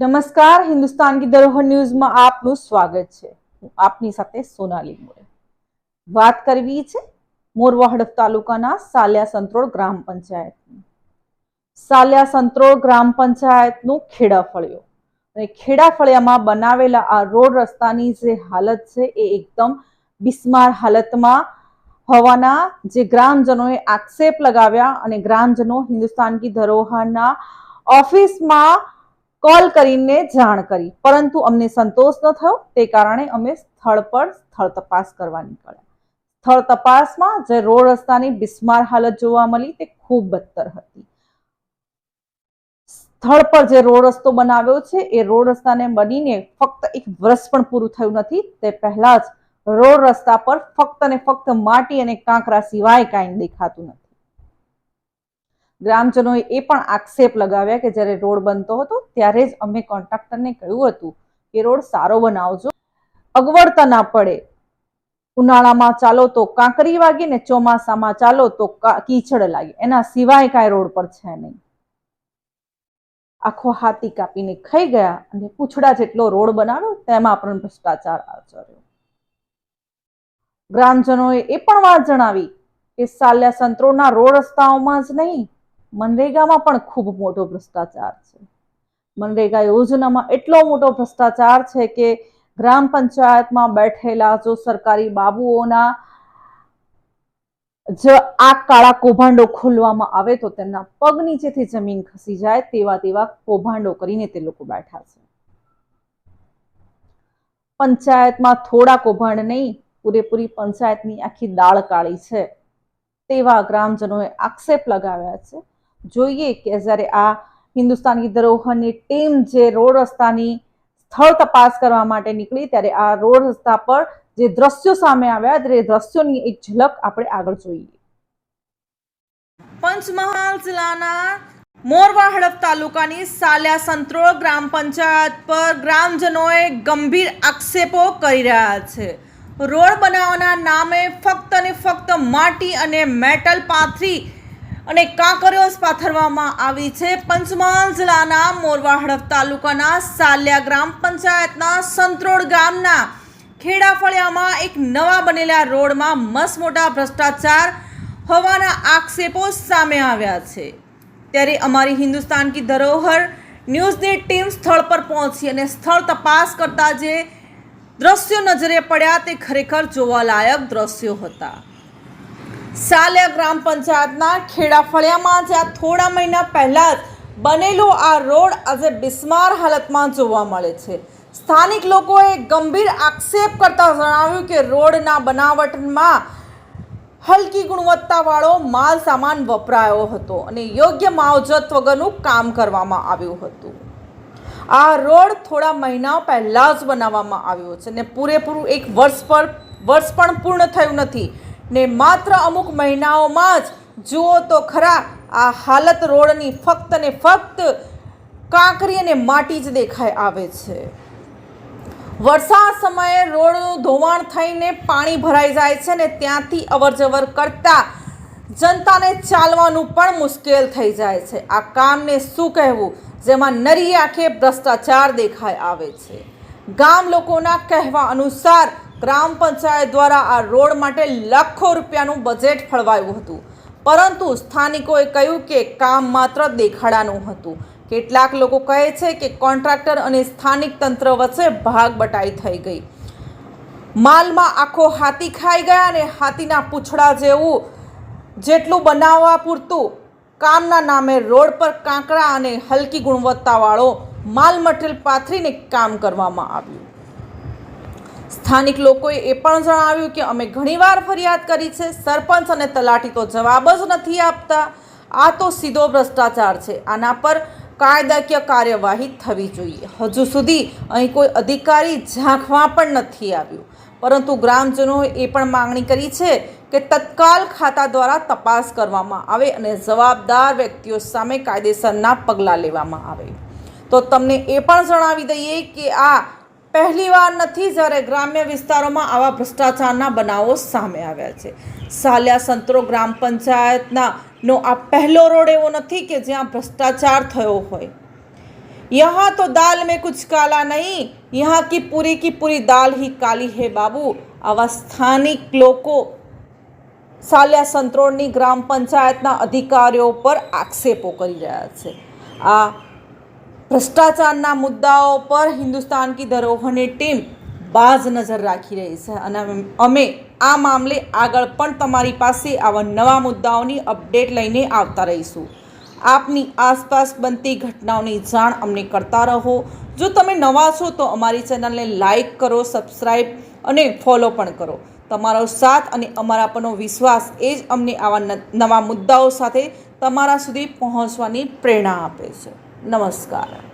નમસ્કાર, હિન્દુસ્તાન કી ધરોહર ન્યૂઝમાં આપનું સ્વાગત છે. હું આપની સાથે સોનાલી મોરે. વાત કરવી છે મોરવા હડફ તાલુકાના સાલિયા સંત્રોળ ગ્રામ પંચાયતની. સાલિયા સંત્રોળ ગ્રામ પંચાયતનું ખેડા ફળિયો અને ખેડા ફળિયામાં બનાવેલા આ રોડ રસ્તાની જે હાલત છે એ એકદમ બિસ્માર હાલતમાં હોવાના જે ગ્રામજનોએ આક્ષેપ લગાવ્યા અને ગ્રામજનો હિન્દુસ્તાન કી ધરોહરના ઓફિસમાં કોલ કરીને જાણ કરી. પરંતુ અમને સંતોષ ન થયો. તે કારણે અમે સ્થળ પર સ્થળ તપાસ કરવા નીકળ્યા. સ્થળ તપાસમાં જે રોડ રસ્તાની બિસ્માર હાલત જોવા મળી તે ખૂબ બદતર હતી. સ્થળ પર જે રોડ રસ્તો બનાવ્યો છે, એ રોડ રસ્તાને બનીને ફક્ત એક વર્ષ પણ પૂરું થયું નથી. તે પહેલા જ રોડ રસ્તા પર ફક્ત ને ફક્ત માટી અને કાંકરા સિવાય કાંઈ દેખાતું નથી. ગ્રામજનોએ એ પણ આક્ષેપ લગાવ્યા કે જ્યારે રોડ બનતો હતો ત્યારે જ અમે કોન્ટ્રાક્ટરને કહ્યું હતું કે રોડ સારો બનાવજો. અગવડતા ના પડે. ઉનાળામાં ચાલો તો કાંકરી વાગે ને ચોમાસામાં ચાલો તો કીચડ લાગે. એના સિવાય કાંઈ રોડ પર છે નહીં. આખો હાથી કાપીને ખાઈ ગયા અને પૂછડા જેટલો રોડ બનાવ્યો તેમાં પણ ભ્રષ્ટાચાર આચર્યો. ગ્રામજનોએ એ પણ વાત જણાવી કે સાલ્યા સંતરોના રોડ રસ્તાઓમાં જ નહીં મનરેગામાં પણ ખૂબ મોટો ભ્રષ્ટાચાર છે. મનરેગા યોજનામાં એટલો મોટો ભ્રષ્ટાચાર છે કે ગ્રામ પંચાયતમાં બેઠેલા જો સરકારી બાબુઓના જ આ કાળા કૌભાંડો ખોલવામાં આવે તો તેમના પગ નીચેથી જમીન ખસી જાય તેવા તેવા કૌભાંડો કરીને તે લોકો બેઠા છે. પંચાયતમાં થોડા કૌભાંડ નહીં, પૂરેપૂરી પંચાયતની આખી દાળ કાળી છે. તેવા ગ્રામજનોએ આક્ષેપ લગાવ્યા છે જોઈએ કે જ્યારે આ હિન્દુસ્તાની ધરોહરની ટીમ જે રોડ રસ્તાની સ્થળ તપાસ કરવા માટે નીકળી, ત્યારે આ રોડ રસ્તા પર જે દ્રશ્યો સામે આવ્યા તે દ્રશ્યોની એક ઝલક આપણે આગળ જોઈએ. પંચમહાલ જિલ્લાના મોરવા હડફ તાલુકાની સાલિયા સંત્રોળ ગ્રામ પંચાયત પર ગ્રામજનોએ ગંભીર આક્ષેપો કરી રહ્યા છે. રોડ બનાવવાના નામે ફક્ત ને ફક્ત માટી અને મેટલ પાથરી અને કાંકરિયોસ પાથરવામાં આવી છે. પંચમહાલ જિલ્લાના મોરવા હડફ તાલુકાના સાલિયા ગ્રામ પંચાયતના સંત્રોડ ગામના ખેડા ફળિયામાં એક નવા બનેલા રોડમાં મસમોટા મોટા ભ્રષ્ટાચાર હોવાના આક્ષેપો સામે આવ્યા છે. ત્યારે અમારી હિન્દુસ્તાન કી ધરોહર ન્યૂઝની ટીમ સ્થળ પર પહોંચી અને સ્થળ તપાસ કરતા જે દ્રશ્યો નજરે પડ્યા તે ખરેખર જોવાલાયક દ્રશ્યો હતા. સાલિયા ગ્રામ પંચાયતના ખેડા ફળિયામાં જ્યાં થોડા મહિના પહેલાં જ બનેલો આ રોડ આજે બિસ્માર હાલતમાં જોવા મળે છે. સ્થાનિક લોકોએ ગંભીર આક્ષેપ કરતા જણાવ્યું કે રોડના બનાવટમાં હલકી ગુણવત્તાવાળો માલ સામાન વપરાયો હતો અને યોગ્ય માવજત વગરનું કામ કરવામાં આવ્યું હતું. આ રોડ થોડા મહિનાઓ પહેલાં જ બનાવવામાં આવ્યો છે ને પૂરેપૂરું એક વર્ષ પર વર્ષ પણ પૂર્ણ થયું નથી. ને માત્ર અમુક મહિનાઓમાં જ, જુઓ તો ખરા, આ હાલત રોડની ફક્ત ને ફક્ત કાંકરી અને માટી જ દેખાઈ આવે છે. વરસાદ સમયે રોડનું ધોવાણ થઈને પાણી ભરાઈ જાય છે ને ત્યાંથી અવરજવર કરતા જનતાને ચાલવાનું પણ મુશ્કેલ થઈ જાય છે. આ કામને શું કહેવું? જેમાં નરી આંખે ભ્રષ્ટાચાર દેખાઈ આવે છે. ગામ લોકોના કહેવા અનુસાર ગ્રામ પંચાયત દ્વારા આ રોડ માટે લાખો રૂપિયાનું બજેટ ફળવાયું હતું. પરંતુ સ્થાનિકોએ કહ્યું કે કામ માત્ર દેખાડાનું હતું. કેટલાક લોકો કહે છે કે કોન્ટ્રાક્ટર અને સ્થાનિક તંત્ર વચ્ચે ભાગ બટાઈ થઈ ગઈ. માલમાં આખો હાથી ખાઈ ગયા અને હાથીના પૂંછડા જેવું જેટલું બનાવવા પૂરતું કામના નામે રોડ પર કાંકરા અને હલકી ગુણવત્તાવાળો માલ મટીરિયલ પાથરીને કામ કરવામાં આવ્યું. સ્થાનિક લોકોએ એ પણ જણાવ્યું કે અમે ઘણીવાર ફરિયાદ કરી છે, સરપંચ અને તલાટી તો જવાબ જ નથી આપતા. આ તો સીધો ભ્રષ્ટાચાર છે. આના પર કાયદાકીય કાર્યવાહી થવી જોઈએ. હજુ સુધી અહીં કોઈ અધિકારી ઝાંખવા પણ નથી આવ્યું. પરંતુ ગ્રામજનોએ એ પણ માંગણી કરી છે કે તત્કાલ ખાતા દ્વારા તપાસ કરવામાં આવે અને જવાબદાર વ્યક્તિઓ સામે કાયદેસરના પગલાં લેવામાં આવે. તો તમને એ પણ જણાવી દઈએ કે આ પહેલીવાર નથી, જ્યારે ગ્રામ્ય વિસ્તારોમાં આવા ભ્રષ્ટાચારના બનાવો સામે આવ્યા છે. સાલિયા સંતરો ગ્રામ પંચાયતના નો આ પહેલો રોડ એવો નથી કે જ્યાં ભ્રષ્ટાચાર થયો હોય. યહાં તો દાલ મેં કુછ કાલા નહીં, યહાં કી પૂરી કી પૂરી દાલ હી કાલી હે બાબુ. આવા સ્થાનિક લોકો સાલિયા સંતરોળની ગ્રામ પંચાયતના અધિકારીઓ પર આક્ષેપો કરી રહ્યા છે. આ ભ્રષ્ટાચારના મુદ્દાઓ પર હિન્દુસ્તાન કી ધરોહરની ટીમ બાજ નજર રાખી રહી છે અને અમે આ મામલે આગળ પણ તમારી પાસે આવા નવા મુદ્દાઓની અપડેટ લઈને આવતા રહીશું. આપની આસપાસ બનતી ઘટનાઓની જાણ અમને કરતા રહો. જો તમે નવા છો તો અમારી ચેનલને લાઇક કરો સબસ્ક્રાઈબ અને ફોલો પણ કરો. તમારો સાથ અને અમારા પરનો વિશ્વાસ એ જ અમને આવા નવા મુદ્દાઓ સાથે તમારા સુધી પહોંચવાની પ્રેરણા આપે છે. નમસ્કાર.